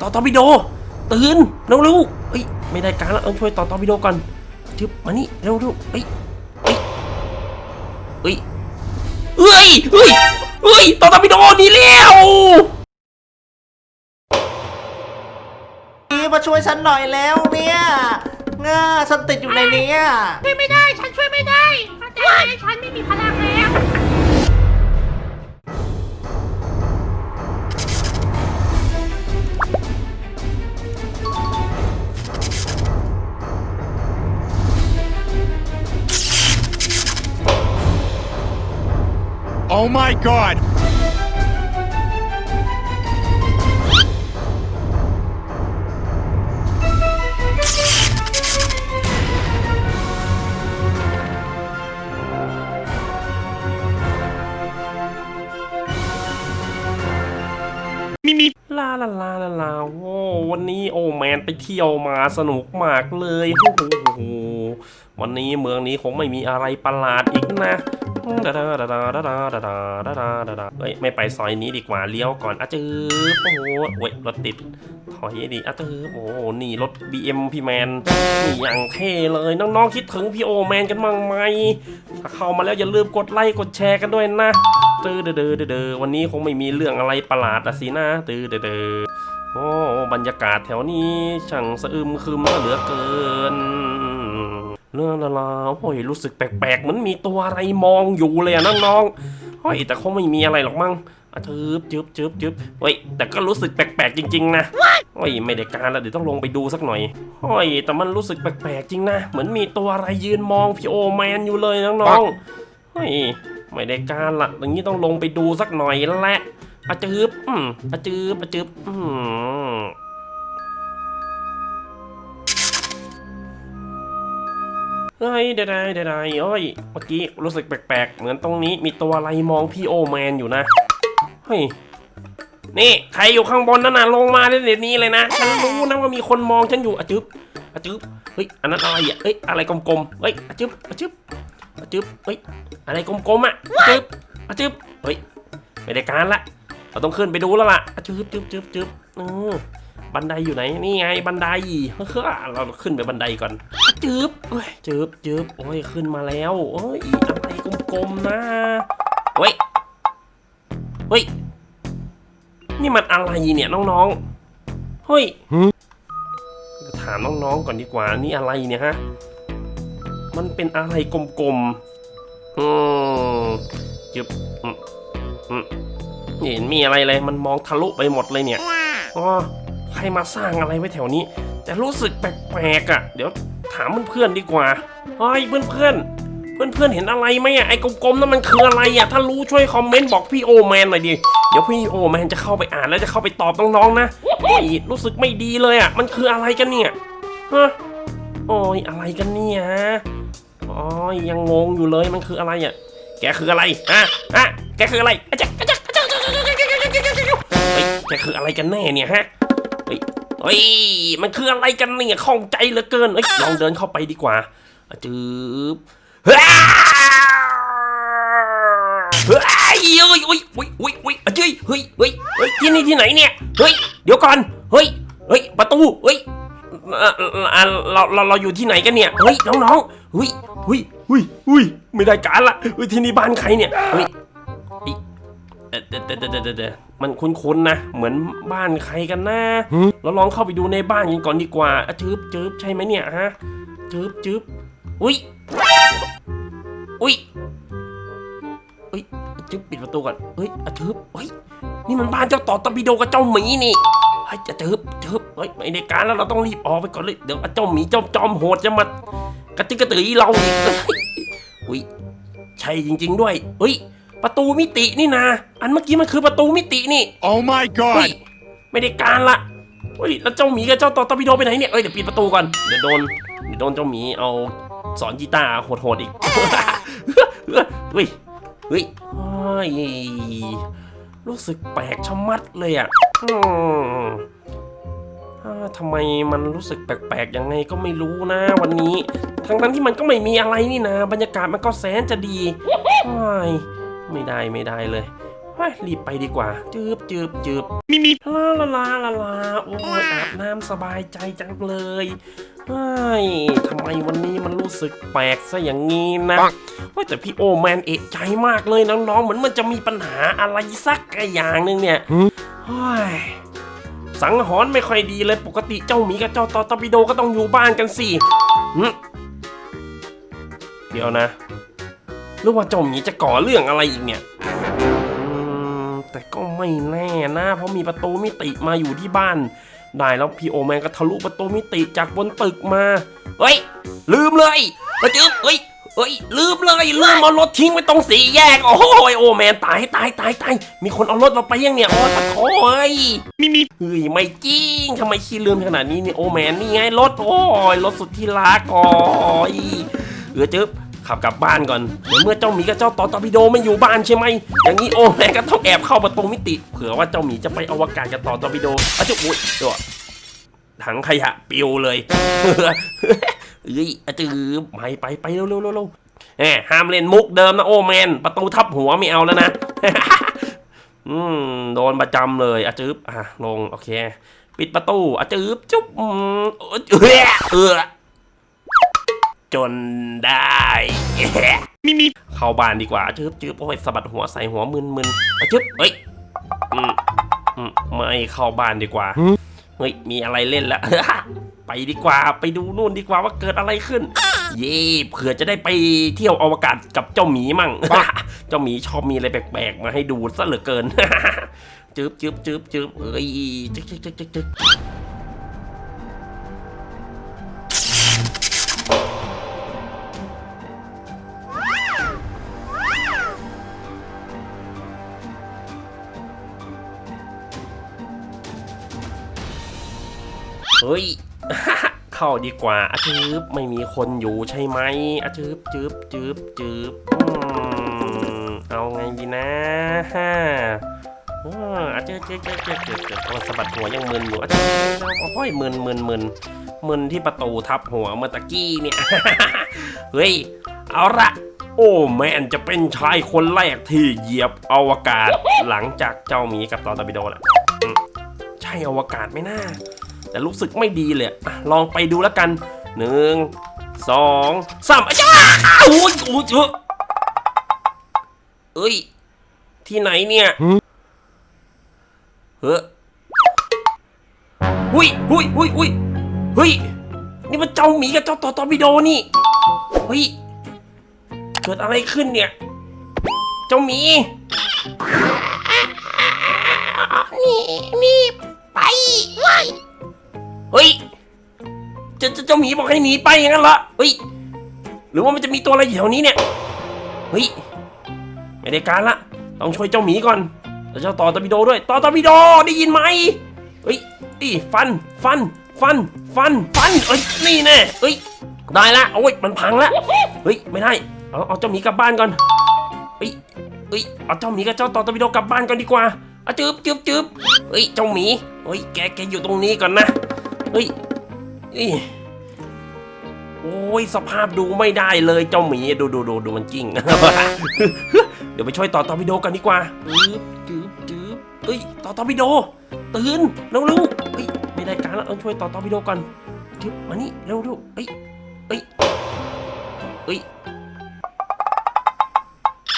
ต่อตอร์ปิโด ตื่นเร็วเร็วเอ้ยไม่ได้การแล้วต้องช่วยต่อตอร์ปิโดก่อนจึ๊บมานี่เร็วเร็วเอ้ยเอ้ยเอ้ยเอ้ยเอ้ยเอ้ยต่อตอร์ปิโดหนี่แล้วนี่มาช่วยฉันหน่อยแล้วเนี่ยเง่าฉันติดอยู่ในเนี้ยช่วยไม่ได้ ฉันช่วยไม่ได้แต่ฉันไม่มีพลังแล้ว Oh my god! ลาลาลาลาลาโอ้วันนี้โอแมนไปเที่ยวมาสนุกมากเลยโอ้โหวันนี้เมืองนี้คงไม่มีอะไรประหลาดอีกนะ ดาดาดาดาดาดาดาดาดาดาดาเฮ้ยไม่ไปซอยนี้ดีกว่าเลี้ยวก่อนอะจืบโอ้โหเว้ยรถติดถอยดีอะจืบโอ้โหนี่รถ BM พี่แมนนี่อย่างเท่เลยน้องๆคิดถึงพี่โอแมนกันบ้างไหมถ้าเข้ามาแล้วอย่าลืมกดไลค์กดแชร์กันด้วยนะตื้อเดอเดอเดอเดอวันนี้คงไม่มีเรื่องอะไรประหลาดอะสินะตื้อเดอเดอโอ้บรรยากาศแถวนี้ช่างสะอึมครึมเหลือเกิน เรื่องละลาโอ้ยรู้สึกแปลกๆเหมือนมีตัวอะไรมองอยู่เลยอะน้องๆเฮ้ยแต่คงไม่มีอะไรหรอกมั้งอะจึบจึบจึบจึบเฮ้ยแต่ก็รู้สึกแปลกๆจริงๆนะเฮ้ยไม่ได้การแล้วเดี๋ยวต้องลงไปดูสักหน่อยเฮ้ยแต่มันรู้สึกแปลกๆจริงนะเหมือนมีตัวอะไรยืนมองพี่โอแมนอยู่เลยน้องๆเฮ้ยไม่ได้การละอย่างนี้ต้องลงไปดูสักหน่อยแหละอาจืบอืมอาจืบอาจืบอืม เฮ้ยเดี๋ยวได้เดี๋ยวได้เฮ้ยเมื่อกี้รู้สึกแปลกๆ เหมือนตรงนี้มีตัวอะไรมองพี่โอแมนอยู่นะเฮ้ยนี่ใครอยู่ข้างบนนั่นน่ะลงมาเดี๋ยวนี้เลยนะฉันรู้นะว่ามีคนมองฉันอยู่อาจืบอาจืบเฮ้ยอันนั้นอะไรอะเฮ้ยอะไรกลมๆเฮ้ยอาจืบอาจืบอาจืบเฮ้ยอะไรกลมๆอะอจึบอาจึบเฮ้ยไม่ได้การละเราต้องขึ้นไปดูแล้วล่ะอาจึบจึบจึบจึบเออ บันไดอยู่ไหน นี่ไงบันไดเฮ้ยเราขึ้นไปบันไดก่อนจึบเฮ้ยจึบจึบโอ้ยขึ้นมาแล้วเอ้ยอะไรกลมๆนะเฮ้ยเฮ้ย นี่มันอะไรเนี่ยน้องๆ เฮ้ยถามน้องๆก่อนดีกว่า นี่อะไรเนี่ยฮะ มันเป็นอะไรกลมๆ อืมจึบอืมอืมเห็นมีอะไรเลย มันมองทะลุไปหมดเลยเนี่ย อ๋อ ใครมาสร้างอะไรไว้แถวนี้ แต่รู้สึกแปลกๆอะ เดี๋ยวถามเพื่อนๆดีกว่าเฮ้ยเพื่อนๆ เพื่อนๆเห็นอะไรไหมอะไอ้กลมๆนั่นมันคืออะไรอะถ้ารู้ช่วยคอมเมนต์บอกพี่โอแมนหน่อยดิเดี๋ยวพี่โอแมนจะเข้าไปอ่านแล้วจะเข้าไปตอบน้องๆนะโอ้ยรู้สึกไม่ดีเลยอะมันคืออะไรกันเนี่ยฮะโอ้ยอะไรกันเนี่ยฮะอ๋อยังงงอยู่เลยมันคืออะไรอะแกคืออะไรอะอะแกคืออะไรอะจ๊ะอะจ๊ะอะจ๊ะเฮ้ยแกคืออะไรกันแน่เนี่ยฮะ เฮ้ยเฮ้ยมันคืออะไรกันเนี่ยข้องใจเหลือเกินเฮ้ยลองเดินเข้าไปดีกว่าอะจืบเฮ้ยเฮ้ยเฮ้ยเฮ้ยเฮ้ยเฮ้ยเฮ้ยอะเจ้ยเฮ้ยเฮ้ยเฮ้ยที่นี่ที่ไหนเนี่ยเฮ้ยเดี๋ยวก่อนเฮ้ยเฮ้ยประตูเฮ้ยเอ่อเอ่อเราเราเราอยู่ที่ไหนกันเนี่ยเฮ้ยน้องๆเฮ้ยเฮ้ยเฮ้ยเฮ้ยไม่ได้การละเฮ้ยที่นี่บ้านใครเนี่ยเฮ้ยอิเอ่อเดยวเดยวเดยวเดยวเดยว มันคุ้นๆนะ เหมือนบ้านใครกันนะเราลองเข้าไปดูในบ้านกันก่อนดีกว่าอะจืบจืบใช่ไหมเนี่ยฮะจืบจืบอุ้ยอุ้ยอุ้ยจืบปิดประตูก่อนเฮ้ยอะจืบเฮ้ยนี่มันบ้านเจ้าต่อตะบิโดกับเจ้าหมีนี่เฮ้ยจะเจิบเจิบเฮ้ยไม่ในการแล้วเราต้องรีบออกไปก่อนเลยเดี๋ยวเจ้าหมีเจ้าจอมโหดจะมากระติกกระตือเราอีกเฮ้ยอุ้ยใช่จริง ๆ ด้วยเฮ้ย ประตูมิตินี่นะอันเมื่อกี้มันคือประตูมิตินี่ Oh my เฮ้ย god! ไม่ได้การละเฮ้ยแล้วเจ้าหมีกับเจ้าต่อตอร์ปิโดไปไหนเนี่ยเอ้ยเดี๋ยวปิดประตูก่อนเดี๋ยวโดนเดี๋ยวโดนเจ้าหมีเอาสอนกีตาร์โหดๆอีก เฮ้ยเฮ้ยเฮ้ยรู้สึกแปลกชะมัดเลยอะอืมอ่าทำไมมันรู้สึกแปลกๆยังไงก็ไม่รู้นะวันนี้ ทั้งนั้นที่มันก็ไม่มีอะไรนี่นะ บรรยากาศมันก็แสนจะดีอ้าย ไม่ได้ไม่ได้เลยฮ้ยรีบไปดีกว่า จืบจืบจืบ me, me. ลาลาลาลาลาโอ้ยอาบน้ำสบายใจจังเลยเฮ้ยทำไมวันนี้มันรู้สึกแปลกซะอย่างงี้นะปังว่าแต่พี่โอแมนเอะใจมากเลยน้องๆเหมือนมันจะมีปัญหาอะไรสักอย่างหนึ่งเนี่ยเฮ้ยสังหรณ์ไม่ค่อยดีเลยปกติเจ้าหมีกับเจ้าตอตอร์ปิโดก็ต้องอยู่บ้านกันสิหึเดี๋ยวนะ หรือว่าเจ้าหมีจะก่อเรื่องอะไรอีกเนี่ยอืมแต่ก็ไม่แน่นะ เพราะมีประตูมิติมาอยู่ที่บ้าน ได้แล้วพี่โอแมนก็ทะลุประตูมิติจากบนตึกมา เฮ้ย ลืมเลยมาจืบเฮ้ยเฮ้ยลืมเลยลืมเอารถทิ้งไว้ตรงสี่แยก โอ้โหโอแมนตายตายตายตายมีคนเอารถเราไปยังเนี่ยโอ้ตะโถเอ้ย Me, me. เฮ้ยไม่จริงทำไมขี้ลืมขนาดนี้เนี่ยโอแมนนี่ไงรถโอ้ยรถสุดที่รักอ๋อยเออจึ๊บ ขับกลับบ้านก่อนเดี๋ยวเมื่อเจ้าหมีกับเจ้าตอตอร์ปิโดไม่อยู่บ้านใช่ไหมอย่างนี้โอแมนก็ต้องแอบเข้าประตูมิติ เผื่อว่าเจ้าหมีจะไปอวกาศกับตอตอร์ปิโดอะจุ๊บอุ้ยเดี๋ยวถังขยะปิวเลยเฮ้ยอะจืบไปไปไปเร็วเร็วเร็วแหมห้ามเล่นมุกเดิมนะโอแมนประตูทับหัวไม่เอาแล้วนะอืมโดนประจำเลยอะจืบอะลงโอเค ปิดประตูอะจืบจุ๊บเออเออ จนได้ Me, me. เข้าบ้านดีกว่าจืบจืบโอ้ยสะบัดหัวใส่หัวมึนมึนอะจืบเฮ้ยอืมอืมไม่เข้าบ้านดีกว่าเฮ้ยมีอะไรเล่นแล้วไปดีกว่าไปดูนู่นดีกว่าว่าเกิดอะไรขึ้น เย่เผื่อจะได้ไปเที่ยวอวกาศกับเจ้าหมีมั่งเจ้าหมีชอบมีอะไรแปลกๆ มาให้ดูซะเหลือเกินจึบจึบจึบจึบเอ้ยจึกจึกจึกจึก ฮ้ย เข้าดีกว่าอะจึบไม่มีคนอยู่ใช่ไหมอะจึบจึบจึบจึบเอาไงดีนะฮ่าอาจึบจึบจึบจึบจึบจึบสะบัดหัวยังมึนอยู่อะจึบโอ้ยมึนมึนมึนมึนที่ประตูทับหัวเมื่อตะกี้เนี่ยเฮ้ยเอาละโอ้แมนจะเป็นชายคนแรกที่เหยียบอวกาศหลังจากเจ้าหมีกับตอตอร์ปิโดแหละใช่อวกาศไหมน่า แต่รู้สึกไม่ดีเลยอะลองไปดูแล้วกันหนึ่งสองสามอ้าวโอ้ยโอ้ยเจอเอ้ย ที่ไหนเนี่ยเฮ้ยหุยหุยหุยหุยเฮ้ย นี่มันเจ้าหมีกับเจ้าต่อตอร์ปิโดนี่ เฮ้ย เกิดอะไรขึ้นเนี่ย เจ้าหมี นี่ นี่ ไปเฮ้ เฮ้ยเจ้าเจ้าเจ้าหมีบอกให้หนีไปอย่างนั้นเหรอเฮ้ย หรือว่ามันจะมีตัวอะไรอยู่แถวนี้เนี่ย เฮ้ย ไม่ได้การละ ต้องช่วยเจ้าหมีก่อน แล้วเจ้าต่อตอร์ปิโดด้วย ต่อตอร์ปิโดได้ยินไหมเฮ้ยอีฟัน ฟัน ฟัน ฟัน ฟัน เอ้ย นี่แน่เฮ้ย ได้ละโอ้ย มันพังละ เฮ้ย ไม่ได้ เอาเอาเจ้าหมีกลับบ้านก่อนเฮ้ยเฮ้ย เอาเจ้าหมีกับเจ้าต่อตอร์ปิโดกลับบ้านก่อนดีกว่าเอาจืบจืบจืบเฮ้ย เจ้าหมีเฮ้ย แก แกอยู่ตรงนี้ก่อนนะ เฮ้ยโอ้ยสภาพดูไม่ได้เลยเจ้าหมีดูดูดูดูมันกิ้งเดี๋ยวไปช่วยต่อตอร์ปิโดกันดีกว่าจืบจืบจืบเฮ้ยต่อตอร์ปิโด ตื่นเร็วเร็วเฮ้ยไม่ได้การแล้วต้องช่วยต่อตอร์ปิโดก่อนจืบมานี่เร็วเร็วเฮ้ยเฮ้ยเฮ้ย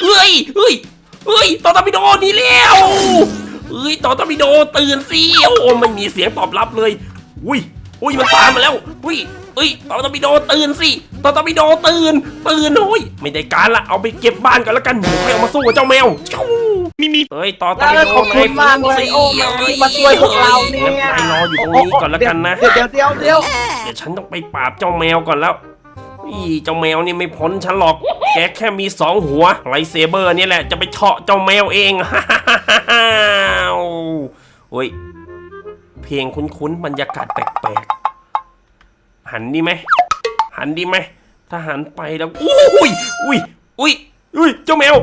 เฮ้ยเฮ้ยเฮ้ยต่อตอร์ปิโดนี่แล้วเฮ้ยต่อตอร์ปิโดตื่นสิโอ้ไม่มีเสียงตอบรับเลย อุ้ยอุ้ยมันตามมาแล้วอุ้ยเอ้ยต่อตอร์ปิโดตื่นสิต่อตอร์ปิโดตื่น ตื่นโอ้ยไม่ได้การละเอาไปเก็บบ้านก่อนแล้วกันเดี๋ยวค่อยเอามาสู้กับเจ้าแมวชู้ Me, me. เฮ้ยต่อตอร์ปิโดขอบคุณมากเลยโอ้แมวที่มาช่วยพวกเราเนี่ยงั้นนายรออยู่ตรงนี้ก่อนแล้วกันนะเดี๋ยวเดี๋ยวเดี๋ยวเดี๋ยวเดี๋ยวฉันต้องไปปราบเจ้าแมวก่อนแล้วอีเจ้าแมวนี่ไม่พ้นฉันหรอก แกแค่มีสองหัวไรเซเบอร์นี่แหละจะไปเฉาะเจ้าแมวเองโอ้ย เพลงคุ้นๆบรรยากาศแปลกๆ หันดีไหม หันดีไหม ถ้าหันไปแล้ว อุ้ยอุ้ยอุ้ยอุ้ยเจ้าแมว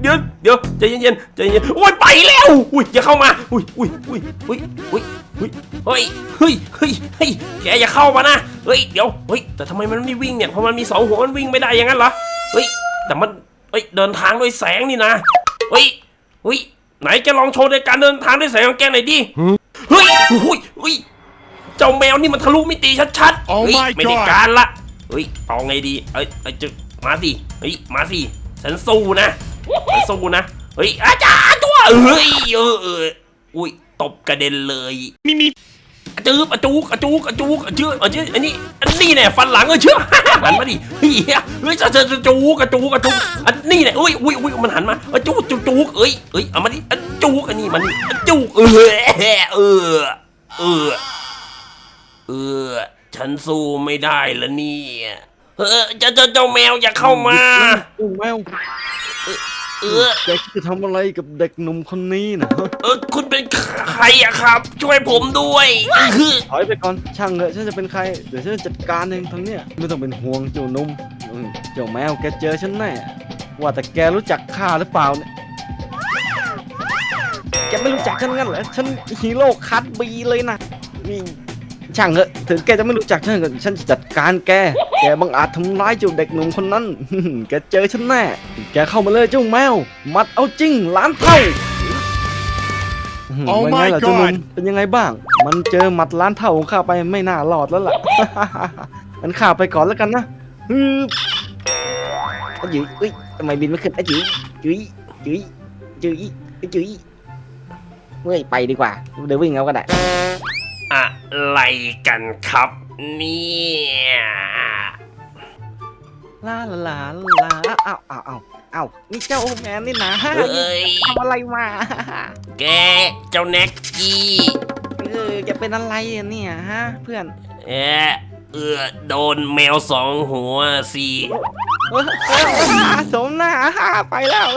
เดี๋ยวเดี๋ยวใจเย็นๆใจเย็นโอ้ยไปแล้ว อุ้ยอย่าเข้ามา อุ้ยอุ้ยอุ้ยอุ้ยอุ้ยอุ้ยเฮ้ยเฮ้ยเฮ้ยเฮ้ยแกอย่าเข้ามานะเฮ้ยเดี๋ยวเฮ้ยแต่ทำไมมันไม่วิ่งเนี่ยเพราะมันมีสองหัวมันวิ่งไม่ได้อย่างนั้นเหรอเฮ้ยแต่มันเฮ้ยเดินทางด้วยแสงนี่นะเฮ้ยเฮ้ยไหนแกลองโชว์ในการเดินทางด้วยแสายของแกหน่อยดิ เฮ้ยเฮ้ยเฮ้ยเจ้าแมวนี่มันทะลุมิติชัดๆ Oh เฮ้ย my ไม่ได้ God การละเฮ้ยเอาไงดี เอ้ยเอ้ยจะมาสิเฮ้ยมาสิฉันสู้นะฉันสู้นะเฮ้ยอาจารย์ตัวเฮ้ยเออเอออุ้ยตบกระเด็นเลย มีมีอะ จืบอะจูกอะจูกอะจูกอะจืบอะจืบอันนี้อันนี้เนี่ยฟันหลังเออเชื่อหันมาดิเฮียเฮ้ยจะจะจะจูกอะจูกอะจูกอันนี้เนี่ยอุ้ยอุ้ยอุ้ยมันหันมาอะจูกจูกจูกเอ้ยเอ้ยเอามาดิอะจูกอันนี้มันอะจูกเออเออเออเออฉันสู้ไม่ได้ละเนี่ยเออเจ้าเจ้าเจ้าแมวอย่าเข้ามาโอ้แมว เออ แกจะทำอะไรกับเด็กหนุ่มคนนี้นะเออ คุณเป็นใครอะครับ ช่วยผมด้วยอื้อถอยไปก่อนช่างเถอะฉันจะเป็นใครเดี๋ยวฉันจะจัดการเองทั้งเนี้ยไม่ต้องเป็นห่วงเจ้าหนุ่มอืมเจ้าแมวแกเจอฉันแน่ว่าแต่แกรู้จักข้าหรือเปล่าเนี่ยแกไม่รู้จักฉันงั้นเหรอฉันฮีโร่คัตบีเลยนะนี่ช่างเถอะถึงแกจะไม่รู้จักฉันก็ฉันจะจัดการแก แกบังอาจทำร้ายเจ้าเด็กหนุ่มคนนั้น แกเจอฉันแน่ แกเข้ามาเลยเจ้าแมว มัดเอาจริงล้านเท่า Oh เป็นไง my ล่ะเจ้าหนุ่ม God เป็นยังไงบ้าง มันเจอหมัดล้านเท่าของข้าไปไม่น่ารอดแล้วล่ะ มันข้าไปก่อนแล้วกันนะฮึบอะจุ๋ยอุ้ยทำไมบินไม่ขึ้นอะจุ๋ยจุ๋ยจุ๋ยจุ๋ยอะจุ๋ยเฮ้ยไปดีกว่า เดี๋ยววิ่งเอาก็ได้ อะไรกันครับเนี่ย ลาลาลาลาอ้าวอ้าวอ้าวอ้าวนี่เจ้าโอแมนนี่นะเอ้ยทำอะไรมาแกเจ้าแน็กกี้เออจะเป็นอะไรอะเนี่ยฮะ เพื่อนเอะเออโดนแมวสองหัวสิเออเออสมหน้าไปแล้ว